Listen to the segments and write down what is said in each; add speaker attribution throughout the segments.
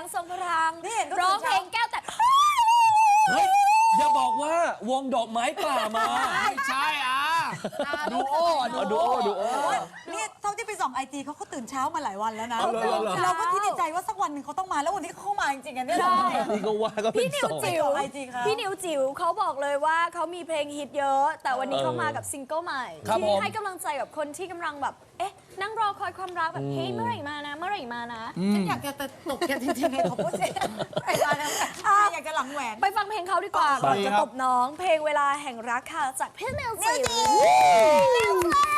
Speaker 1: งทรงพลัง
Speaker 2: นี่เห็นก็
Speaker 1: ร้อง
Speaker 2: ตื่น
Speaker 1: เพล
Speaker 2: เช้า
Speaker 1: งแก้วแต่
Speaker 3: เฮ้ยอย่าบอกว่าวงดอกไม้ป่ามา
Speaker 4: ไม่ใช่อะ
Speaker 3: ดูโอ้ดูโอ้ดูโอ้
Speaker 2: โอ้ยนี่เท่าที่ไป ส่องไอจีเขาก็ตื่นเช้ามาหลายวันแล้วนะ
Speaker 3: เอาเหรอเอาเหรอ
Speaker 2: เราก็คิดในใจว่าสักวันหนึ่งเขาต้องมาแล้ววันนี้เขาเข้ามาจริงๆอันเนี้ย
Speaker 1: ใช่
Speaker 3: นี่ก็ว่าก็เป็
Speaker 1: พี่
Speaker 3: น
Speaker 1: นิ
Speaker 3: ส
Speaker 1: ว
Speaker 3: อง
Speaker 1: จิ๋ว
Speaker 2: ไอจีเขา
Speaker 1: พี่นิวจิ๋วเขาบอกเลยว่าเขามีเพลงฮิตเยอะ แต่วันนี้
Speaker 3: เออ
Speaker 1: เขามากับซิงเกิลใหม่
Speaker 3: ครับผ
Speaker 1: ที่
Speaker 3: ม
Speaker 1: ให้กำลังใจกับคนที่กำลังแบบ เอ๊ะ นั่งรอคอยความรักแบบเฮ้ยเมื่อไหร่มานะ เมื่อไหร่มานะ
Speaker 2: ฉันอยากจะตบแกจริงๆเลยขอพูดสิไอ้บ้านะอยากจะหลังแหวน
Speaker 1: ไปฟังเพลงเขาดีกว่า
Speaker 3: ไป
Speaker 1: ก่อนจะ
Speaker 3: ครับ
Speaker 1: ตบน้อง เพลงเวลาแห่งรักค่ะจากพี่นิวจิ๋ว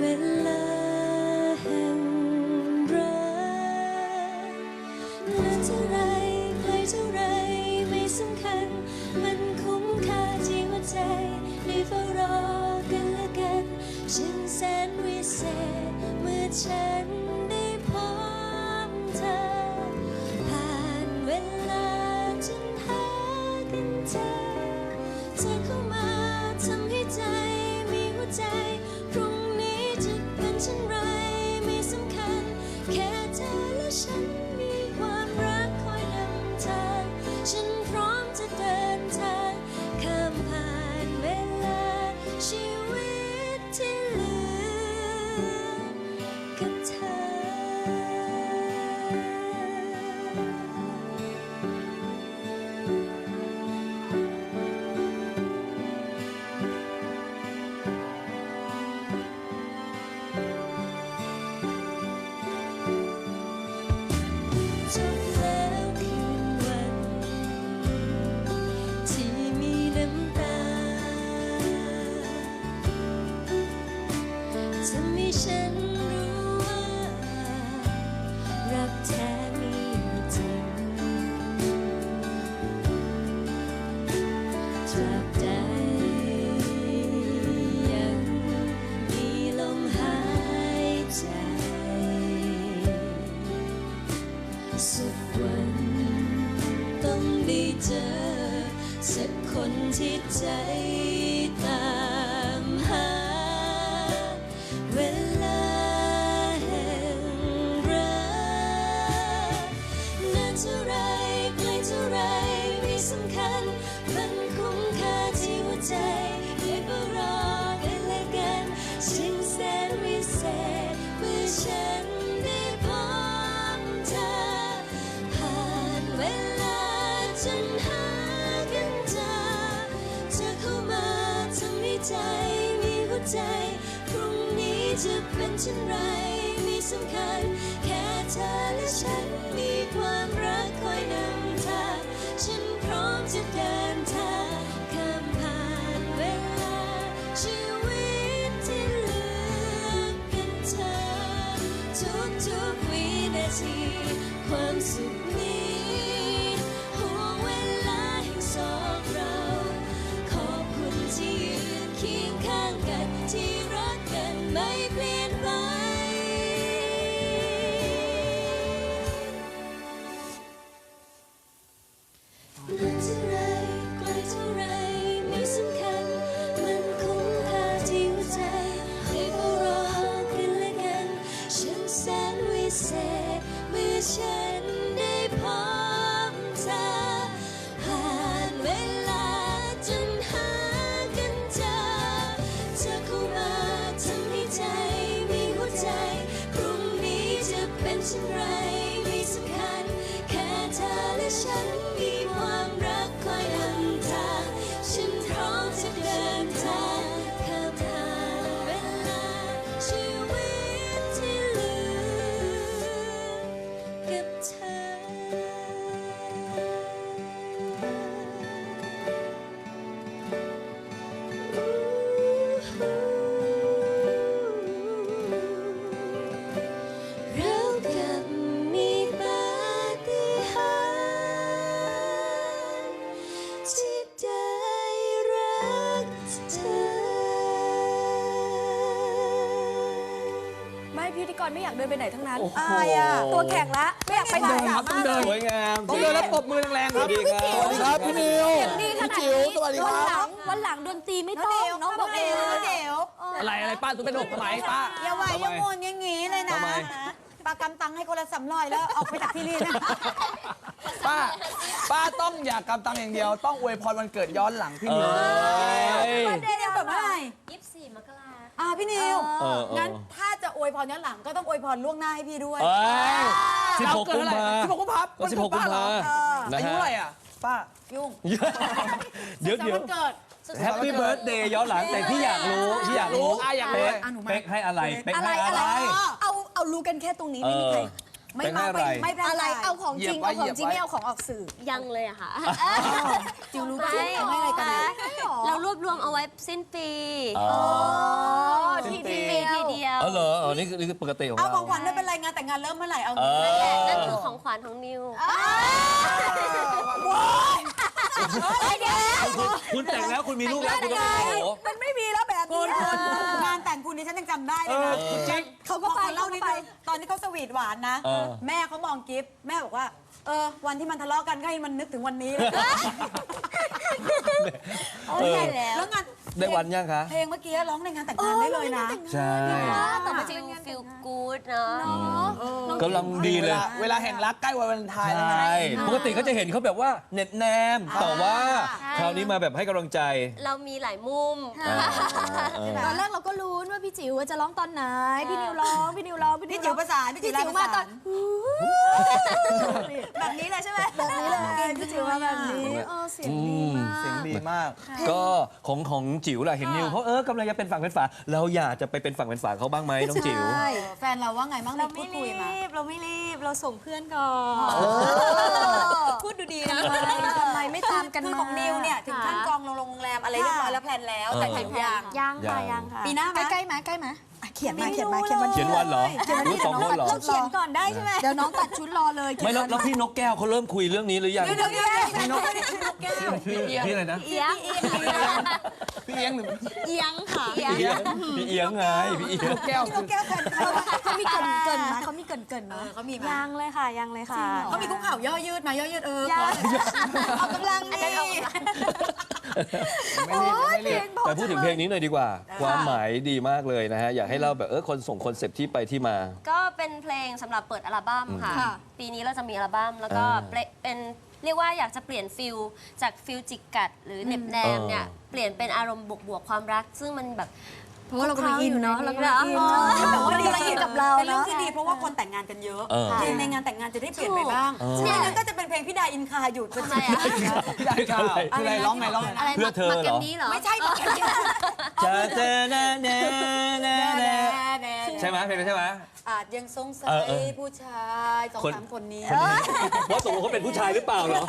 Speaker 2: เว
Speaker 5: ลาแห่งรักนานเท่าไรไกลเท่าไรไม่สำคัญ มันคุ้มค่าที่หัวใจได้เฝ้ารอกันและกันฉันแสนวิเศษเมื่อฉันได้พบเธอ ผ่านเวลาจนหากันเจอเธอเข้ามาทำให้ใจมีหัวใจ สักวัน ต้องได้เจอ สักคนที่ใจ ใจ พรุ่งนี้จะเป็นเช่นไรไม่สำคัญ แค่เธอและฉันมีความรักคอยนำทางฉันพร้อมจะเดินทางข้ามผ่านเวลา ชีวิตที่เหลือกันเธอทุกๆวินาทีความสุข ฉันเช่นไรไม่สำคัญ แค่เธอและฉัน
Speaker 1: พิธีกรไม่อยากเดินไปไหนทั้งนั้น
Speaker 3: โอ้โห
Speaker 1: อายอะตัวแข็งละไม่อยากไปไหน
Speaker 3: ค
Speaker 1: อะ
Speaker 3: รับต้องเดินสวยงาม
Speaker 4: ต้องเดินแล้วปรบมือแรงๆ
Speaker 3: ส
Speaker 4: ครับ
Speaker 3: วัสดีครับ
Speaker 4: สวัสดีครับพี่นิว
Speaker 1: ดีขนาด
Speaker 4: พี่จิ๋ว
Speaker 1: นี้
Speaker 4: สวัสดีค
Speaker 1: วัน
Speaker 4: รั
Speaker 1: หลั
Speaker 4: บ
Speaker 1: งวันหลังดนตรีไม่ต้องน้องบอกเอง
Speaker 2: เดี๋ยว
Speaker 3: อะไรอะไรป้าตุ้เป็นอกไหมป้า
Speaker 2: อย่าไหวอย่าโมนอย่างงี้เลยนะ
Speaker 3: ทำไม
Speaker 2: ปากำตังให้คนละสำรอยแล้วออกไปจากที่นี่นะ
Speaker 4: ป้า ป้าต้องอยากกำตังอย่างเดียว ต้องอวยพรวันเกิดย้อนหลังพี่นิว
Speaker 2: พี่นิวเกิดเมื่อไหร่
Speaker 5: 24มกรา
Speaker 2: อ่าพี่นิว
Speaker 3: เออเออ
Speaker 2: งั้นถ้าจะอวยพรย้อนหลังก็ต้องอวยพรล่วงหน้าให้พี่ด้วย
Speaker 3: เอ้ย สิบ
Speaker 4: เรา
Speaker 3: หก
Speaker 4: เกิด
Speaker 3: กุม
Speaker 4: อะไร
Speaker 3: ภา
Speaker 4: สิบหกกุมภา
Speaker 3: ก็สิบหกกุมภา
Speaker 2: เออ
Speaker 3: นะ
Speaker 4: อายุ
Speaker 3: ฮะ
Speaker 4: เท่าไหร่อะป้า
Speaker 2: ยุ่ง
Speaker 3: เดี๋ยว
Speaker 2: จะ
Speaker 3: เดี๋ยว
Speaker 2: วันเกิด
Speaker 3: แฮปปี้เบิร์ดเดย์ย้อนหลังแต่ที่อยากรู้ที่อยากรู้
Speaker 4: รู้อะอยากรู้
Speaker 3: เป๊ก
Speaker 2: อะหนูมา
Speaker 3: เป๊กให้อะไรเป๊ก
Speaker 1: อะไร
Speaker 3: ให้
Speaker 1: อะ
Speaker 3: อะไรไร
Speaker 1: เอาเอารู้กันแค่ตรงนี้ไม่มีใคร
Speaker 2: ไม่
Speaker 3: เป็น
Speaker 2: มา
Speaker 3: อะไร
Speaker 2: ไม่ไม่เป็น
Speaker 1: อะไร
Speaker 2: ไร
Speaker 1: เอาของจริง
Speaker 4: เหยียบไว้
Speaker 1: เอาของจริง
Speaker 4: เหยียบไว้
Speaker 1: ไม่เอาของออกสื่อ
Speaker 5: ยังเลยอะค่ะ
Speaker 2: จิวรู้ป่ะเอาให้อะไรกันเนี่ย
Speaker 5: เรารวบรวมเอาไว้สิ้นปี
Speaker 3: อ๋อ
Speaker 1: ที
Speaker 5: สิ้น
Speaker 1: เดี
Speaker 5: ปี
Speaker 1: ยว
Speaker 5: ทีเดียว
Speaker 3: อ๋อเหรออ๋อนี่คือนี่คือปกติของ
Speaker 2: เอา
Speaker 3: เรา
Speaker 2: ของขวัญไม่เป็นไรงานแต่งงานเริ่มเมื่อไหร่เอา
Speaker 3: เอ
Speaker 2: งี้
Speaker 3: อ
Speaker 5: นั่นคือของขวัญของนิว
Speaker 3: คุณแต่งแล้วคุณมีลูกแล้วคุณต้องโอ้โห
Speaker 1: มันไม่มีแล้วแบบ
Speaker 2: คุ
Speaker 1: นี้
Speaker 2: ณคุณงานแต่งคุณนี่ฉันยังจำได้เลยนะ
Speaker 4: คุณจิ๊ก
Speaker 2: เขาก็ไปเล่านิดนึงตอนที่เขาสวีทหวานนะ
Speaker 3: เออ
Speaker 2: แม่เขามองกิฟต์แม่บอกว่า เออ วันที่มันทะเลาะกันก็ให้มันนึกถึงวันนี้เลย
Speaker 3: เออ
Speaker 2: แล้วงาน
Speaker 3: ได้วันยังคะ
Speaker 2: เพลงเมื่อกี้ร้องในงานแต่งงานได้เลยนะ
Speaker 3: ใช่
Speaker 5: แต่มันฟิลฟิลกู๊ดเนาะ
Speaker 3: กำลังดีเลย
Speaker 4: เวลาแห่งรักใกล้วันวาเลนไทน์แล้ว
Speaker 3: ใช่
Speaker 4: นะ
Speaker 3: ปกติเขาจะเห็นเขาแบบว่าเน็ตแนมแต่ว่าคราวนี้มาแบบให้กำลังใจ
Speaker 5: เรามีหลายมุม
Speaker 3: อ่าเออ
Speaker 1: ตอนแรกเราก็รู้ว่าพี่จิ๋วจะร้องตอนไหน พี่นิวร้องพี่นิวร้องพี่นิ
Speaker 2: พี่
Speaker 1: ว
Speaker 2: จิ๋ว
Speaker 1: ร้อง
Speaker 2: ประสานพี่จิ๋
Speaker 1: พี่
Speaker 2: ว
Speaker 1: จิ๋วมาตอน
Speaker 2: แบบนี้
Speaker 1: แบบนี้เลยใช่ไหมแบบนี้เลยพี่จิ๋วมาแบบนี้เออเสียงดีมาก
Speaker 4: เสียงดีมาก
Speaker 3: ก็ของของจิ๋วล่ะเห็นนิวเขาเออกำลังจะเป็นฝั่งเป็นฝาเราอยากจะไปเป็นฝั่งเป็นฝาเขาบ้างไหมน้องจิ๋ว
Speaker 1: ใช่
Speaker 2: แฟนเราว่าไงบ้าง
Speaker 1: เรา
Speaker 2: พู
Speaker 1: ไม่
Speaker 2: ดคุ
Speaker 1: รี
Speaker 2: ยมา
Speaker 1: บเราไม่รีบเราส่งเพื่อนก่อนพูดดูดีนะ ทำไมไม่ตามกัน
Speaker 2: คือ
Speaker 1: มา
Speaker 2: ของนิวเนี่ยถึงขั้นจองโรงแรมอะไรเรียบร้อยแล้วแพลนแล้วแต่จิ๋วยัง
Speaker 1: ยังค่ะ
Speaker 3: ยั
Speaker 1: ยังงค่ะ
Speaker 2: ปีหน้าไหม
Speaker 1: ใกล้ๆไหมใกล้ไหมอะเขียนมาเขียนมาเขียนวัน
Speaker 3: เขียนวันเหรอ
Speaker 1: เขียนวัน
Speaker 3: รู้สองคนเหรอ
Speaker 1: เราเขียนก่อนได้ใช่ไหมเดี๋ยวน้องตัดชุดรอเลย
Speaker 3: ไม่แล้วแล้วพี่นกแก้วเขาเริ่มคุยเรื่องนี้หรือยัง
Speaker 2: เดี๋ยวเดี๋ยวเดี๋ยวพี่นกไม่ได้ชื่อนกแก้ว
Speaker 3: พี่พี่อะไรนะ
Speaker 5: เอียง
Speaker 4: พี่เลี้ยงหรือ
Speaker 1: เอียงค่ะ
Speaker 5: เอียง
Speaker 3: พี่เอียงพี่เอียงไงพี่เอียง
Speaker 4: แก้ว
Speaker 2: พี่นกแก้วแฟนเขา
Speaker 1: เขามีเกรินเกินๆนะเขามีเกรินเกินๆ
Speaker 2: เอ
Speaker 1: นะ
Speaker 2: อเขามีไหม
Speaker 1: ยังเลยค่ะยังเลยค่ะ
Speaker 2: เขามีคุกเข่าย่อยืดมาย่อยืดเออ
Speaker 1: ยั
Speaker 2: ข
Speaker 1: ง
Speaker 2: อ
Speaker 1: ออกกำลังนี่
Speaker 4: ไม่รีบไม่รีบ
Speaker 3: แต่พูดถึงเพลงนี้หน่อยดีกว่า ความหมายดีมากเลยนะฮะ อยากให้เล่าแบบเออคนส่งคอนเซปต์ที่ไปที่มา
Speaker 5: ก็เป็นเพลงสำหรับเปิดอัลบั้มค่ะ
Speaker 1: ค่ะ
Speaker 5: ปีนี้เราจะมีอัลบั้มแล้วก็
Speaker 3: อ่า
Speaker 5: เปลเป็นเรียกว่าอยากจะเปลี่ยนฟิลจากฟิลจิกกัด หรือเหน็บแนมเนี่ย
Speaker 3: เออ
Speaker 5: เปลี่ยนเป็นอารมณ์บวกๆความรัก ซึ่งมันแบบ
Speaker 1: เพราะว่าเรากำลังอินเนาะเรากำลังอิน
Speaker 5: เออ
Speaker 1: แต่ว่าดีกำลังอินกับเรา
Speaker 2: เป็นเรื่อง
Speaker 1: เนาะ
Speaker 2: ที่ดีเพราะว่าคนแต่งงานกันเยอะ
Speaker 3: เออ
Speaker 2: เพลงในงานแต่งงานจะได้เปลี่ยนไปบ้าง
Speaker 3: เออ
Speaker 2: ไม่งั้นก็จะเป็นเพลงพี่ดาอินคาอยู่จน
Speaker 5: ทำไมอะ
Speaker 4: พี่ได้ข่าวคืออะไรร้องไงร้องไง
Speaker 5: อะไร
Speaker 3: เพื่อเธอเหรอ
Speaker 5: มาแกมนี้เหรอ
Speaker 2: ไม่ใช่แบบนี้
Speaker 3: จะเจอแน่แน่แน่แน่ใช่ไหมเพลงนี้ใช่ไหม
Speaker 2: อาจยังสงสั
Speaker 3: เออเออ
Speaker 2: ยผู้ชายสอง
Speaker 3: คน
Speaker 2: สามคนนี้
Speaker 3: ว่าตกลงเขาเป็นผู้ชายหรือเปล่าเหรอ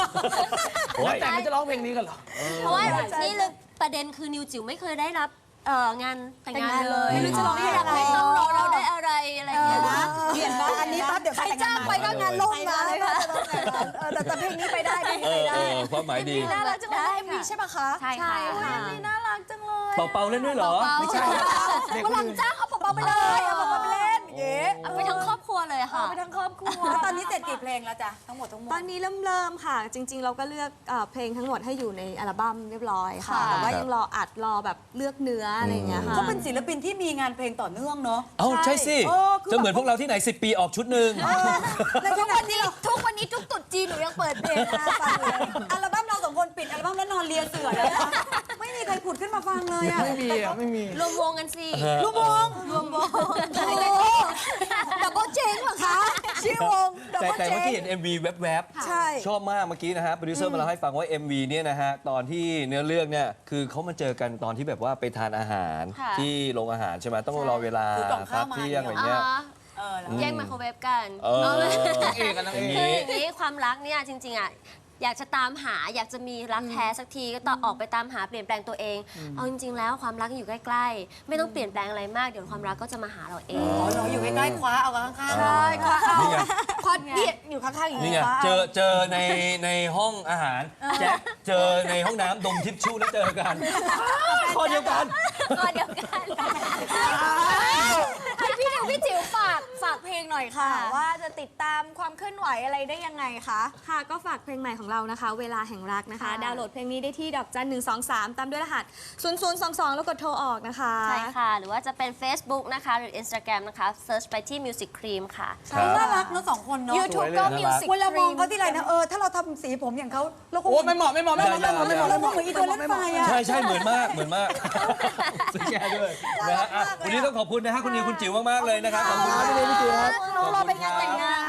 Speaker 3: โอ้ย
Speaker 4: แต่งไม่จะร้องเพลงนี้กันเหรอ
Speaker 5: เพราะว่านี่เลยประเด็นคือนิวจิ๋วไม่เคยได้รับ เอ่องานแต่งงานเลย
Speaker 1: ไม่รู้จะร้องยังไง
Speaker 5: ไม่ต้องรอเราได้อะไรอะไรอย่างเงี้ยนะ
Speaker 2: เปลี่ยนบ้างอันนี้ปั๊บเดี๋ยว
Speaker 1: ใครจ้างไปก็งานล่มนะเออแต่แต่เพลงนี้ไปได้เพลง
Speaker 3: เอ
Speaker 1: นี้ไป
Speaker 3: อ
Speaker 1: ได้
Speaker 3: เออความหมายดี
Speaker 1: น่ารักจังเลยเอ็มวีใช่ปะคะ
Speaker 5: ใช่ค่ะ
Speaker 1: โอ้ย MV น่ารักจังเลย
Speaker 3: เป่าเป่าเล่นด้วยเหรอ
Speaker 4: ไม่ใช่เด็ก
Speaker 1: วัน
Speaker 4: ค
Speaker 1: หลั
Speaker 4: น
Speaker 1: ง
Speaker 4: อื่น
Speaker 1: จ้างเอาเปาๆไปเลยเอาเปาๆไปเล่นเย้
Speaker 5: เอาไปทั้งครอบครัวเลย
Speaker 1: เอา
Speaker 5: ค่ะ
Speaker 1: ไปทั้งครอบครัว
Speaker 2: แล้วตอนนี้เสร็จ กี่เพลงแล้วจ๊ะทั้งหมดทั้งมวล
Speaker 6: ตอนนี้เริ่มเริ่มๆค่ะ จริง ๆ เราก็เลือกเอ่อเพลงทั้งหมดให้อยู่ในอัลบั้มเรียบร้อยค่ะ
Speaker 1: ค่ะ
Speaker 6: แต่ว่า
Speaker 3: ครับ
Speaker 6: ยังรออัดรอแบบเลือกเนื้ออะไรอย่างเงี้ยค่ะ
Speaker 2: เขาเป็นศิลปินที่มีงานเพลงต่อเนื่องเนาะ
Speaker 3: เอ้าใช่สิ
Speaker 2: เออคือ
Speaker 3: จะเหมือนพวกเราที่ไหน 10 ปีออกชุดหนึ่ง
Speaker 2: ในขณะที่
Speaker 1: ทุกวันนี้ทุกตรุดจีนหนูยังเปิดเพลงอาฟังเลย
Speaker 2: อัลบั้มเราสองคนปิดอัลบั้มแล้วนอนเลียเสือแล้วนะ ฟังเลยอะ
Speaker 4: ไม่มีอะไม่มี
Speaker 5: รวมวงกันสิ
Speaker 2: ลูกวง
Speaker 5: รวมวง
Speaker 1: ดับเบิลเจงเหรอคะชื่อวงดับ
Speaker 3: แต่
Speaker 1: เบิล
Speaker 3: แต่
Speaker 1: เจ
Speaker 3: เมื่องกี้เห็น MV แวบ
Speaker 1: ใช่
Speaker 3: ๆ ชอบมากเมื่อกี้นะฮะโปรดิวเซอร์มาเล่าให้ฟังว่า MV เนี่ยนะฮะตอนที่เนื้อเรื่องเนี่ยคือเขามาเจอกันตอนที่แบบว่าไปทานอาหาร
Speaker 5: ค่ะ
Speaker 3: ที่โรงอาหารใช่ไหมต้องรอเวลา
Speaker 2: คือก่อน
Speaker 3: พั
Speaker 2: เข้ากมา
Speaker 3: เที่ยงอะไร
Speaker 5: อ่า
Speaker 3: เงี้ย
Speaker 2: เออแล้ว
Speaker 5: แย่งไมโครเวฟกัน
Speaker 3: เออ
Speaker 4: นางเอกกับนางเอก
Speaker 5: คืออย่างนี้ความรักเนี่ยจริงๆอะ อยากจะตามหาอยากจะมีรักแท้สักทีก็ต้องออกไปตามหาเปลี่ยนแปลงตัวเอง เอาจริง ๆ แล้วความรักอยู่ใกล้ ๆ ไม่ต้องเปลี่ยนแปลงอะไรมากเดี๋ยวความรักก็จะมาหาเราเอง
Speaker 2: อ๋อเราอยู่ใกล้ๆคว้าเอาข้างๆ
Speaker 1: ใช่ค่ะเอา
Speaker 3: นี่ไง
Speaker 1: พอนี่อยู่ข้างๆอย่าง
Speaker 3: นี่
Speaker 1: นี้
Speaker 3: ไง
Speaker 1: ว่า
Speaker 3: เจอเจอในในห้องอาหารแจ็คเจอในห้องน้ำดมทิชชู่แล้วเจอกันข้อเดียวกัน
Speaker 5: ก็เดียวกัน
Speaker 1: ฝากเพลงหน่อยค่ะ ว่าจะติดตามความเคลื่อนไหวอะไรได้ยังไงคะ
Speaker 6: ค่ะก็ฝากเพลงใหม่ของเรานะคะ เวลาแห่งรักนะคะ
Speaker 1: ค่ะ
Speaker 6: ดาวน์โหลดเพลงนี้ได้ที่ดอกจันหนึ่งสองสามตามด้วยรหัส 0022 แล้วกดโทรออกนะคะ
Speaker 5: ใช่ค่ะ หรือว่าจะเป็น Facebook นะคะ หรือ Instagram นะคะ search ไปที่ Music Cream ค่ะ
Speaker 3: ครับ
Speaker 2: น่ารักเนอะสองคนเนาะ
Speaker 1: YouTube ก็
Speaker 3: น่ารัก
Speaker 1: Music
Speaker 2: เวลามอง
Speaker 1: Cream
Speaker 2: เขาที่ไรนะเออถ้าเราทำสีผมอย่างเขาเราคง
Speaker 4: โอ้ไม่เหมาะไม่เหมาะไม่เหมาะไม่เหมาะไม่เหมาะ
Speaker 2: เราคงเหมือนอีตัวเล่นไฟอะ
Speaker 3: ใช่ใช่เหมือนมากเหมือนมากสแกนด้วยนะฮะอะวันนี้ต้องขอบคุณนะฮะคุณนิวคุณจิ๋วมากๆเลยนะครับขอบคุณครับพี่นิวพี่จิ๋วครับ
Speaker 1: น้องรอไปงานแต่งงาน